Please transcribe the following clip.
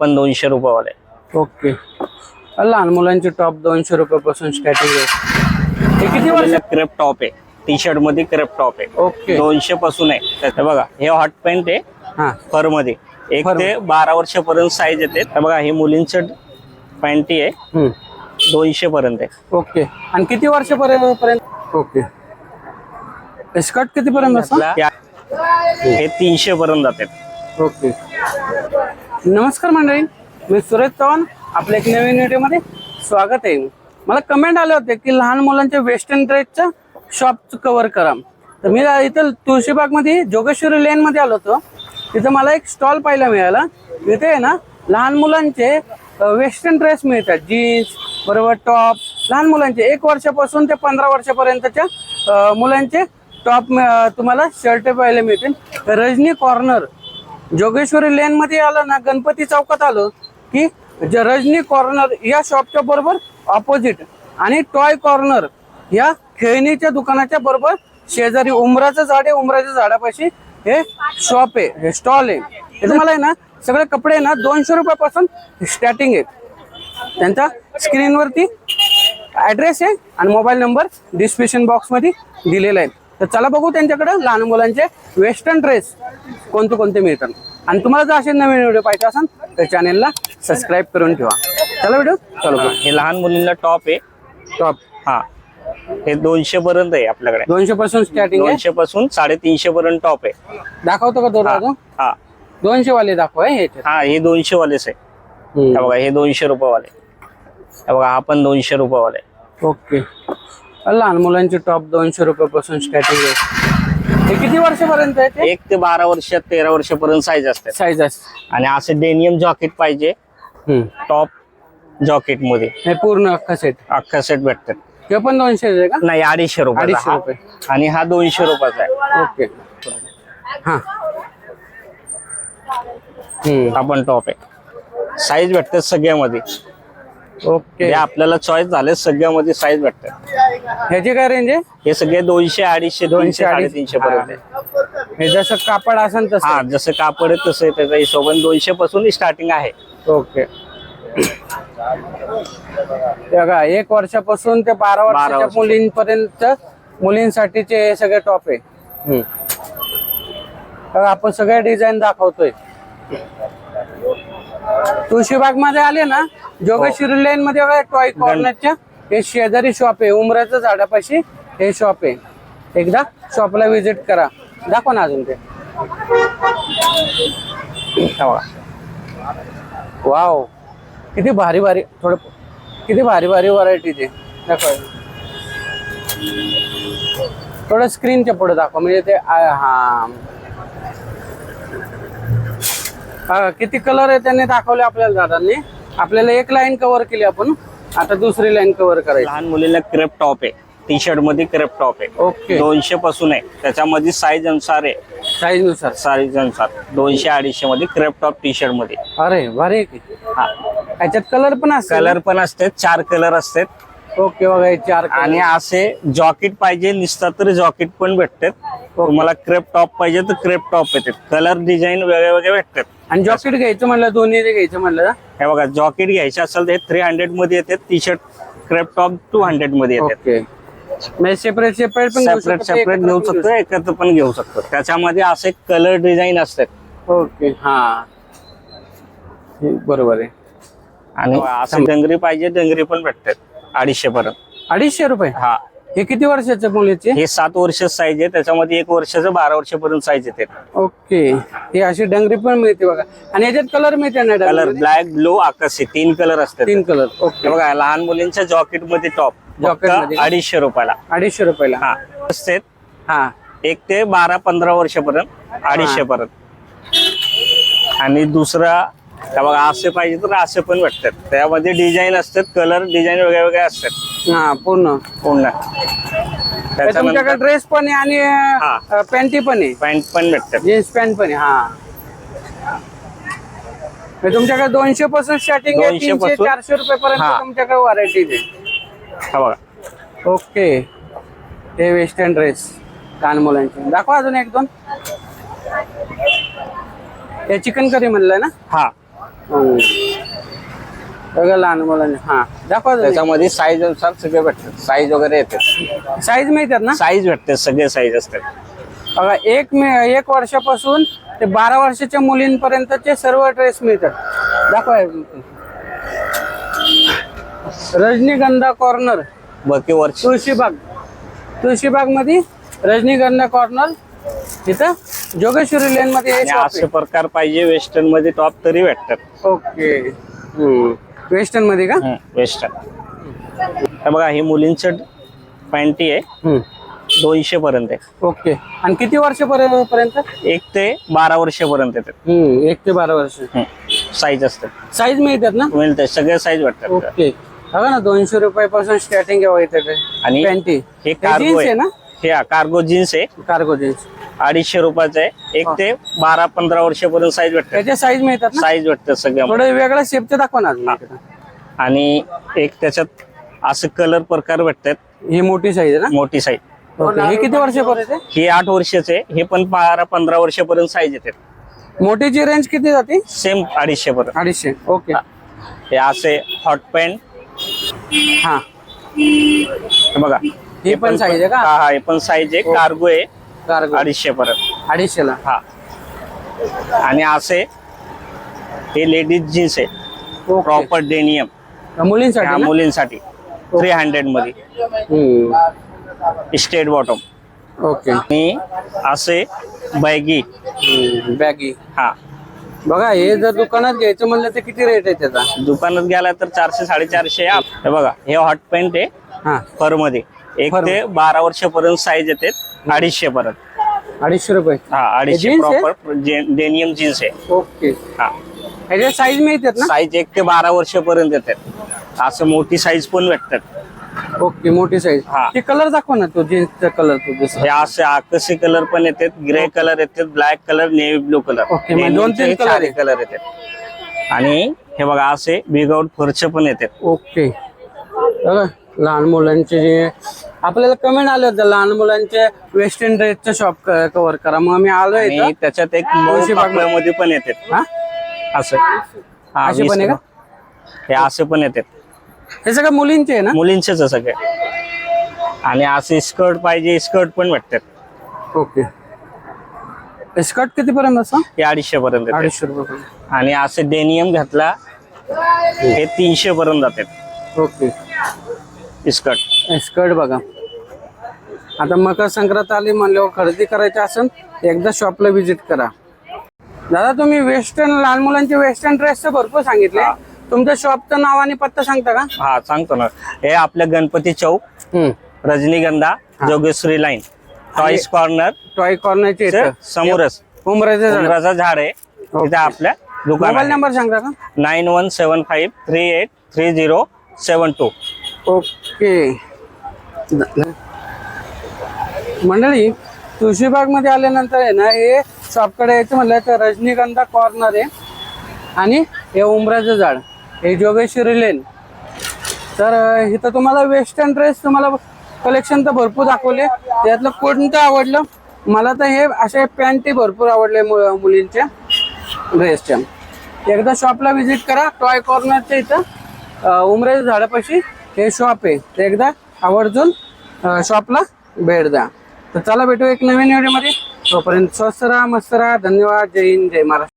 पण दोनशे रुपयावाले. ओके. लहान मुलांचे टॉप दोनशे रुपयापासून स्टार्टिंग आहे. हे किती वर्ष क्रेप टॉप आहे. टी शर्टमध्ये क्रेप टॉप आहे. ओके. दोनशे पासून आहे. बघा हे हॉट पॅन्ट आहे. हा. फरमध्ये. एक ते बारा वर्षापर्यंत साईज येते. तर बघा हे मुलींचं पॅन्टी आहे. हम्म. दोनशे पर्यंत आहे. ओके. आणि किती वर्षापर्यंत पर्यंत ओके. स्कर्ट किती पर्यंत असतं? त्या- हे तीनशे पर्यंत जातात ओके. नमस्कार मंडळी मी सुरेश चव्हाण आपल्या एक नवीन व्हिडिओमध्ये स्वागत आहे. मला कमेंट आले होते की लहान मुलांच्या वेस्टर्न ड्रेसचं शॉप कव्हर करा. तर मी इथं तुळशीबागमध्ये जोगेश्वरी लेनमध्ये आलो होतो. तिथं मला एक स्टॉल पाहायला मिळाला. तिथे आहे ना लहान मुलांचे वेस्टर्न ड्रेस मिळतात. जीन्स बरोबर टॉप लहान मुलांचे एक वर्षापासून ते पंधरा वर्षापर्यंतच्या मुलांचे टॉप तुम्हाला शर्ट पाहायला मिळतील. रजनी कॉर्नर जोगेश्वरी लेन मध्ये आलं ना गणपती चौकात आलं की रजनी कॉर्नर या शॉपच्या बरोबर ऑपोजिट आणि टॉय कॉर्नर या खेळणीच्या दुकानाच्या बरोबर शेजारी उमराचं झाड आहे उमराच्या झाडापाशी हे शॉप आहे हे स्टॉल आहे. हे तुम्हाला आहे ना सगळे कपडे ना दोनशे रुपयापासून स्टार्टिंग आहे. त्यांचा स्क्रीनवरती ॲड्रेस आहे आणि मोबाईल नंबर डिस्क्रिप्शन बॉक्समध्ये दिलेला आहे. तर चला बघू त्यांच्याकडे लहान मुलांचे वेस्टर्न ड्रेस कोणते कोणते मिळतात. आणि तुम्हाला जर असे नवीन व्हिडिओ पाहिजे असेल तर चॅनेलला सबस्क्राईब करून ठेवा. चला व्हिडिओ चलो हा, लहान मुलींना टॉप आहे. टॉप हा. हे दोनशे पर्यंत आहे आपल्याकडे. दोनशे पासून स्टार्टिंग दोनशे पासून साडेतीनशे पर्यंत टॉप आहे. दाखवतो का दोन हा, हा. दोनशे वाले दाखवा हे. हा हे दोनशे वालेच आहे हे. बघा हे दोनशे रुपयावाले. हे बघा हा पण दोनशे रुपयावाले. ओके. लहान मुलांचे टॉप दोनशे रुपयापासून स्टार्टिंग आहे. हे किती वर्षापर्यंत आहे ते? एक ते बारा वर्ष तेरा वर्षापर्यंत साईज असते साईज असते आणि असे डेनियम जॉकेट पाहिजे. हम्म. टॉप जॉकेटमध्ये. हे पूर्ण अख्खा सेट अख्खा सेट भेटतात. हे पण दोनशे आहे का? नाही अडीचशे रुपये अडीचशे रुपये. आणि हा दोनशे रुपयाचा आहे. ओके. हा. हम्म. हा पण टॉप आहे. साईज भेटतात सगळ्यामध्ये. ओके. जे आपल्याला चॉईस झाले सगळ्यामध्ये साईज भेटतात. ह्याची काय रेंज आहे? हे सगळे दोनशे अडीचशे दोनशे. साडेतीनशे पर्यंत आहे. हे जसं कापड असेल तसं. हा जसं कापड आहे तसं आहे, त्याच्या हिशोबाने दोनशे पासून स्टार्टिंग आहे. ओके. ते बघा एक वर्षापासून ते बारा वर्षाच्या वर्षापासून. मुलींपर्यंत मुलींसाठीचे हे सगळे टॉप आहे. बघा आपण सगळे डिझाईन दाखवतोय. तुळशीबागमध्ये आले ना जोगेश्वरी लेन मध्ये बघा टॉय कॉर्नरच्या हे शेजारी शॉप आहे उमराचं झाडापाशी हे शॉप आहे. एकदा शॉपला व्हिजिट करा. दाखवा ना अजून ते. वाव किती भारी भारी थोडं किती भारी भारी व्हरायटीचे दाखवा. थोडं स्क्रीनच्या पुढे दाखवा म्हणजे ते हा. हा, किती कलर आहे त्यांनी दाखवले आपल्याला दादांनी? आपल्याला एक लाईन कव्हर केली आपण. आता दुसरी लाईन कव्हर करायची. लहान मुलीला क्रेप टॉप आहे. टी शर्टमध्ये क्रेप टॉप आहे. ओके दोनशे पासून आहे. त्याच्यामध्ये साईज अनुसार आहे. साईजनुसार. साईज अनुसार. दोनशे अडीचशे मध्ये क्रेप टॉप टी शर्टमध्ये. अरे भारी आहे की. हा. याच्यात कलर पण असतात कलर पण असते चार कलर असतात. ओके बघा हे चार. आणि असे जॉकेट पाहिजे निसतात तर जॉकेट पण भेटतात. तुम्हाला क्रेप टॉप पाहिजे तर क्रेप टॉप येतात कलर डिझाईन वेगळे वेगळे भेटतात. आणि जॉकेट घ्यायचं म्हणलं दोन्ही घ्यायचं म्हणलं हे बघा जॉकेट घ्यायचे असेल तर थ्री हंड्रेडमध्ये येतात T shirt crepe top two हंड्रेडमध्ये येतात ओके. म्हणजे सेपरेट सेपरेट पण सेपरेट सेपरेट घेऊ शकतो एकत्र पण घेऊ शकतो. त्याच्यामध्ये असे कलर डिझाईन असतात. ओके हे. बरोबर आहे. आणि असं. डंगरी पाहिजे डंगरी पण भेटतात. अडीचशे पर्यंत. अडीचशे रुपये? हा. हे किती वर्षाचे मुलीचे हे सात वर्ष साईज आहे त्याच्यामध्ये एक वर्षाचं बारा वर्षापर्यंत साईज येते ओके. हे अशी डंगरी पण मिळते बघा. आणि याच्यात कलर मिळते ना कलर डंगरीमध्ये? ब्लॅक ब्लू आकाशी. तीन कलर असतात. तीन कलर ओके. बघा लहान मुलींच्या जॉकेटमध्ये टॉप Jacket मध्ये का? अडीचशे रुपयाला. अडीचशे रुपयाला. हा. असतात. हा. एक ते बारा पंधरा वर्षापर्यंत अडीचशे पर्यंत. आणि दुसरा हे बघा असे पाहिजे तर असे पण भेटतात. त्यामध्ये डिझाईन असतात कलर डिझाईन वेगळे वेगळे असतात. हा पूर्ण. पूर्ण. त्याच्यानंतर तुमच्याकडे ड्रेस पण आहे आणि. पॅन्टी पण आहे. पॅन्ट पण भेटतात. जीन्स पॅन्ट पण आहे हा. हे तुमच्याकडे दोनशे पासून स्टार्टिंग आहे 200 तीनशे पासून? चारशे रुपये पर्यंत. तुमच्याकडे व्हरायटी आहे. हा बघा. ओके. हे वेस्टर्न ड्रेस लहान मुलांचे. दाखवा अजून एक दोन. हे चिकन करी म्हणलंय ना? हा. सगळं लहान मुलांनी हा. दाखवा त्याच्यामध्ये साईज अनुसार सगळे भेटतात. साईज वगैरे येते साईज मिळतात ना? साईज भेटते सगळे साईज असतात. बघा एक मे एक वर्षापासून ते बारा वर्षाच्या मुलींपर्यंतचे सर्व ड्रेस मिळतात. दाखवा. रजनीगंधा कॉर्नर बाकी वर्ष. तुळशीबाग. तुळशीबागमध्ये रजनीगंधा कॉर्नर तिथं जोगेश्वरी लेन मध्ये आणि असे प्रकार पाहिजे वेस्टर्नमध्ये टॉप तरी भेटतात. ओके. वेस्टर्नमध्ये का? वेस्टर्न बघा ही मुलींचं पॅन्टी आहे. दोनशे पर्यंत आहे. ओके. आणि किती वर्षापर्यंत एक ते बारा वर्षापर्यंत येतात. हम्म, एक ते बारा वर्ष. साईज असतात. साईज मिळतात ना? मिळते सगळे साईज भेटतात. ओके. बघा ना दोनशे रुपयापासून स्टार्टिंग आहे इथे. आणि पॅन्टी हे कार्गो आहे. ना? हे कार्गो जीन्स आहे. कार्गो जीन्स अडीचशे रुपयाचं आहे. एक ते बारा पंधरा वर्षापर्यंत साईज भेटतात त्याच्या साईज मिळतात ना? साईज भेटतात सगळ्या थोडं वेगळा शेपचे दाखवा ना अजून इकडं. आणि एक त्याच्यात असं कलर प्रकार भेटतात. ही मोठी साईज आहे ना? मोठी साईज ओके हे किती वर्षापर्यंत आहे? ही आठ वर्षाचे आहे. हे पण बारा पंधरा वर्षापर्यंत साईज येतात. मोठीची रेंज किती जाते? सेम अडीचशे पर्यंत. अडीचशे. ओके हे. असे हॉट पॅन्ट हा. हे बघा. ही पण साईज आहे का? हा हा. हे पण साईज आहे. कार्गो आहे. अडीचशे पर्यंत. अडीचशे ला. हा. आणि असे हे लेडीज जीन्स आहे. ओके. प्रॉपर डेनियम मुलींसाठी ना? मुलींसाठी. थ्री हंड्रेडमध्ये. हम्म. Straight bottom okay. आणि असे बैगी बॅगी हा. बघा हे जर दुकानात घ्यायचं म्हणलं तर किती रेट आहे त्याचा? दुकानात गेला तर चारशे साडेचारशे आहे. हे बघा हे हॉट पॅन्ट आहे. हा. फरमध्ये. एक Fur ते बारा वर्षापर्यंत साईज येते. अडीचशे पर्यंत अडीचशे रुपये. हा अडीचशे आहे? प्रॉपर डेनियम जीन्स आहे. ओके. हा. ह्याच्या साईज मिळतात ना? साईज एक ते बारा वर्षापर्यंत येतात. असं मोठी साईज पण भेटतात. ओके मोठी साईज हा. ते कलर दाखवा ना तो जीन्सचा कलर तो दुसरा. हे असे आकसी कलर पण येतात ग्रे कलर येतात black colour navy blue colour Okay, म्हणजे दोन तीन आहे. कलर येतात. आणि हे बघा असे बिगआउट फरचे पण येतात. ओके. बघा लहान मुलांचे जे आपल्याला कमेंट आले होते लहान मुलांचे वेस्टर्न ड्रेसचं शॉप कव्हर करा. मग आम्ही आलोय आणि. त्याच्यात एक बागमध्ये पण येतात. हा? असं. हा, असे वीस पण आहे का? हे असे पण येतात. हे सगळं मुलींचे आहे ना? मुलींचेच आहे सगळे. आणि असे स्कर्ट पाहिजे स्कर्ट पण भेटतात. ओके. स्कर्ट किती पर्यंत असं? हे अडीचशे पर्यंत येतात. अडीचशे रुपये आणि असे डेनियम घातला हे तीनशे पर्यंत जातात. ओके. स्कर्ट. स्कर्ट बघा. आता मकर संक्रांत आली म्हणल्यावर खरेदी करायची असेल एकदा शॉपला व्हिजिट करा. दादा तुम्ही वेस्टर्न लहान मुलांचे वेस्टर्न ड्रेसचं भरपूर सांगितले. तुमच्या शॉपचं नाव आणि पत्ता सांगता का? हा सांगतो ना. हे आपल्या गणपती चौक हम्म. Rajnigandha Jogeshwari line toys corner toy कॉर्नरचे इथं. समोरच. उमराचे झाड. उमराचं झाड आहे. तिथे आपल्या मोबाईल दुकान नंबर सांगता का? Nine one seven five three eight three zero seven two. Okay. मंडळी तुळशीबागमध्ये आल्यानंतर आहे ना हे शॉपकडे यायचं म्हणलं तर रजनीगंधा कॉर्नर आहे. आणि हे उमराचं झाड हे जोगेश्वरी लेन तर इथं तुम्हाला वेस्टर्न ड्रेस तुम्हाला कलेक्शन तर भरपूर दाखवले. त्यातलं कोणतं आवडलं? मला तर हे असे पॅन्टी भरपूर आवडले मु- मुलींच्या ड्रेसच्या एकदा शॉपला व्हिजिट करा टॉय कॉर्नरच्या इथं अं, झाडापाशी हे शॉप आहे. ते एकदा आवर्जून शॉपला भेट द्या. तर चला भेटू एक नवीन व्हिडिओमध्ये तोपर्यंत स्वस्त राहा मस्त राहा. धन्यवाद. जय हिंद जय महाराष्ट्र.